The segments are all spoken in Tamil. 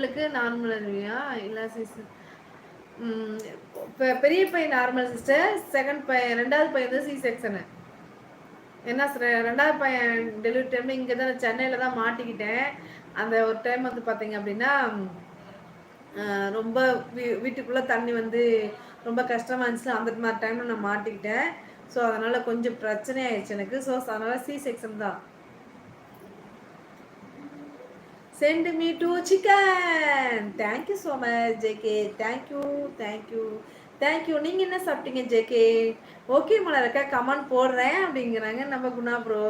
உங்களுக்கு நார்மல் இல்லை சிஸ்டர் இப்போ பெரிய பையன் நார்மல் சிஸ்டர் செகண்ட் பையன் ரெண்டாவது பையன் வந்து சி செக்ஷனு என்ன ரெண்டாவது பையன் டெலிவரி டைமில் இங்கே தான் சென்னையில் தான் மாட்டிக்கிட்டேன். அந்த ஒரு டைம் வந்து பார்த்தீங்க அப்படின்னா ரொம்ப வீ வீட்டுக்குள்ளே தண்ணி வந்து ரொம்ப கஷ்டமாக இருந்துச்சு அந்த மாதிரி டைமில் நான் மாட்டிக்கிட்டேன். ஸோ அதனால் கொஞ்சம் பிரச்சனை ஆயிடுச்சு எனக்கு. ஸோ அதனால் சி செக்ஷன் தான். Send me to chicken thank you so much JK thank you thank you thank you நீங்கள் என்ன சாப்பிட்டீங்க ஜேகே ஓகே மலரக்கா கமெண்ட் போடுறேன் அப்படிங்கிறாங்க நம்ம குணா ப்ரோ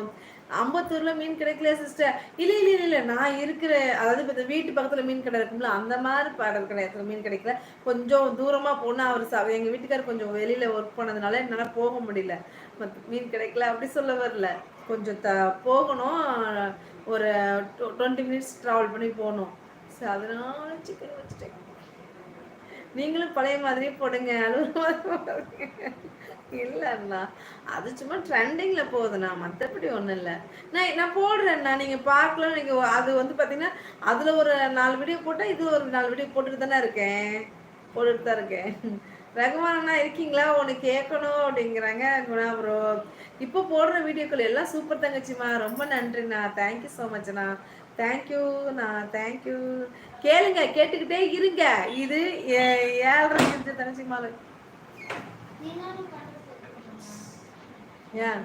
அம்பத்தூரில் மீன் கிடைக்கல சிஸ்டர் இல்லை இல்லை இல்லை இல்லை நான் இருக்கிற அதாவது இப்போ வீட்டு பக்கத்தில் மீன் கடை இருக்கும்ல அந்த மாதிரி பாடல் கிடையாது. மீன் கிடைக்கல. கொஞ்சம் தூரமாக போனால் அவர் எங்கள் வீட்டுக்கார் கொஞ்சம் வெளியில் ஒர்க் பண்ணதுனால என்னால் போக முடியல. மீன் கிடைக்கல அப்படி சொல்ல வரல. கொஞ்சம் த போகணும். டுவெண்ட்டி மினிட்ஸ் ட்ராவல் பண்ணி போகணும். ஸோ அதனால சிக்கன் வச்சுட்டேன் நீங்களும் பழைய மாதிரியே போடுங்க இல்லைண்ணா அது சும்மா ட்ரெண்டிங்கில் போகுதுண்ணா மற்றபடி ஒன்றும் இல்லை. நான் நான் போடுறேண்ணா நீங்கள் பார்க்கலாம் நீங்கள் அது வந்து பார்த்தீங்கன்னா அதில் ஒரு நாலு வீடியோ போட்டால் இது ஒரு நாலு வீடியோ போட்டுட்டு தானே இருக்கேன். போட்டுட்டு தான் இருக்கேன். ரகுமானண்ணா இருக்கீங்களா? ஒன்று கேட்கணும் அப்படிங்கிறாங்க குணா ப்ரோ இப்போ போடுற வீடியோக்கள் எல்லாம் சூப்பர் தங்கச்சிம்மா. ரொம்ப நன்றிண்ணா. தேங்க்யூ ஸோ மச்ண்ணா தேங்க்யூண்ணா தேங்க்யூ கேளுங்க கேட்டுக்கிட்டே இருங்க. இது ஏழரை இருந்துச்சு தங்கச்சிம்மாள் ஏன்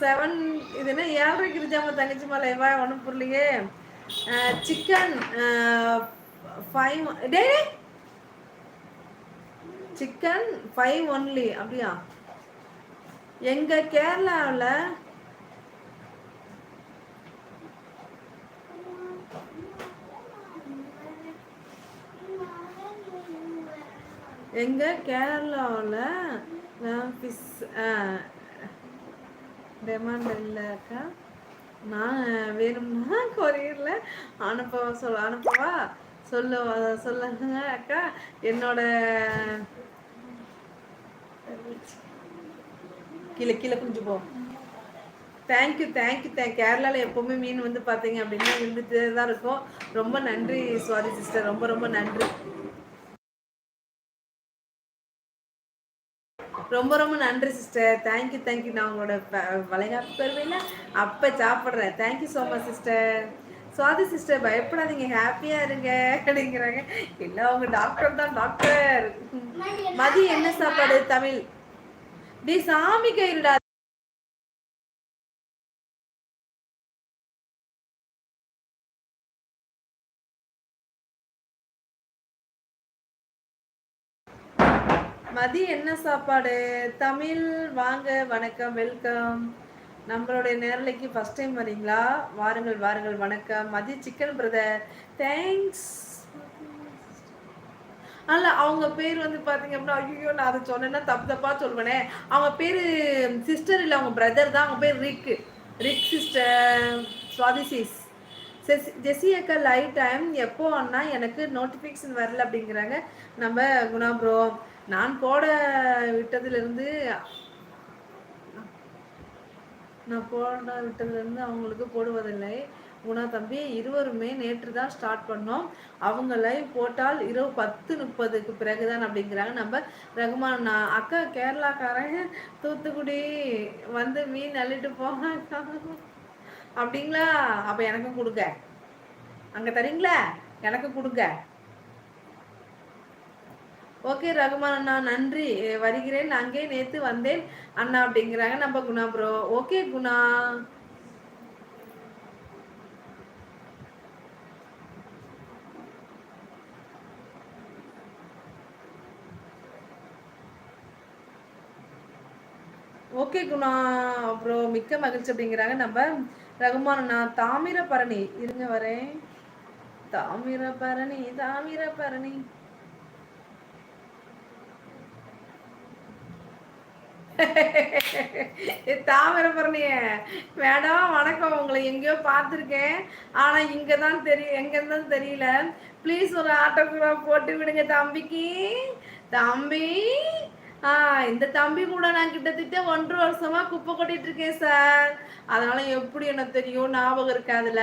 செவன் இது என்ன? ஏழரை இருக்காம தங்கச்சி லைவா? ஒன்றும் புரியலையே. Chicken five day chicken five only அப்படியா? எங்க கேரளாவில் எங்க கேரளாவில் நான் ஃபிஸ் டெமாண்ட் இல்லைக்கா நான் வேணும்னா கொரியரில் அனுப்ப சொல்ல அனுப்பவா? சொல்ல சொல்லுங்க அக்கா. என்னோட கீழே கீழே குஞ்சு போ. தேங்க்யூ தேங்க்யூ தேங்க் கேரளாவில் எப்போவுமே மீன் வந்து பார்த்தீங்க அப்படின்னா இருந்துட்டு தான் இருக்கும். ரொம்ப நன்றி சுவாதி சிஸ்டர் ரொம்ப ரொம்ப நன்றி. ரொம்ப ரொம்ப நன்றி சிஸ்டர் தேங்க்யூ தேங்க்யூ நான் உங்களோட வளைகாப்பு பெருமையில் அப்போ சாப்பிட்றேன். Thank you so much sister Swathi sister பயப்படாதீங்க. ஹாப்பியா இருங்க அப்படிங்கிறாங்க. இல்ல அவங்க டாக்டர் தான் டாக்டர் மதியம் என்ன சாப்பாடு? தமிழ். டி சாமி கையிடா மதியம் என்ன சாப்பாடு? தமிழ் வாங்க வணக்கம் வெல்கம். நம்மளுடைய நேரலைக்கு ஃபஸ்ட் டைம் வரீங்களா? வாருங்கள் வாருங்கள் வணக்கம். மதிய சிக்கன் பிரதர் தேங்க்ஸ் அல்ல அவங்க பேர் வந்து பார்த்தீங்க அப்படின்னா ஐயோ நான் அதை சொன்னேன்னா தப்பு தப்பாக சொல்லுவேனே. அவங்க பேர் சிஸ்டர் இல்லை அவங்க பிரதர் தான். அவங்க பேர் ரிக். ரிக் சிஸ்டர் சுவாதிசிஸ் ஜெசி அக்கா லைவ் டைம் எப்போ அண்ணா எனக்கு நோட்டிஃபிகேஷன் வரல அப்படிங்கிறாங்க. நம்ம குணா ப்ரோ நான் போட விட்டதுலேருந்து நான் போட விட்டதுலேருந்து அவங்களுக்கு போடுவதில்லை. குணா தம்பி இருவருமே நேற்று தான் ஸ்டார்ட் பண்ணோம். அவங்க லைவ் போட்டால் இரவு பத்து முப்பதுக்கு பிறகுதான் அப்படிங்கிறாங்க. நம்ம ரகுமான் நான் அக்கா கேரளாக்காரன் தூத்துக்குடி வந்து மீன் அள்ளிட்டு போக அப்படிங்களா? அப்போ எனக்கும் கொடுங்க. அங்கே தரீங்களா? எனக்கும் கொடுங்க. ஓகே ரகுமான் அண்ணா நன்றி. வருகிறேன். அங்கே நேற்று வந்தேன். அண்ணா அப்படிங்கிறாங்க. நம்ம Guna bro okay Guna. Okay Guna. அப்புறம் மிக்க மகிழ்ச்சி அப்படிங்கிறாங்க. நம்ம ரகுமான் அண்ணா தாமிரபரணி. இருங்க வரேன். தாமிரபரணி தாமிரபரணி. தாமிரபரணிய மேடம் வணக்கம். உங்களை எங்கேயோ பார்த்துருக்கேன். ஆனால் இங்கே தான் தெரியும் எங்கே இருந்தாலும் தெரியல. ப்ளீஸ் ஒரு ஆட்டோகிராஃப் போட்டு விடுங்க தம்பிக்கு. தம்பி ஆ இந்த தம்பி கூட நான் கிட்டத்தட்ட ஒன்றரை வருஷமா குப்பை கொட்டிட்டு இருக்கேன் சார் அதனால எப்படி எனக்கு தெரியும்? ஞாபகம் இருக்காதுல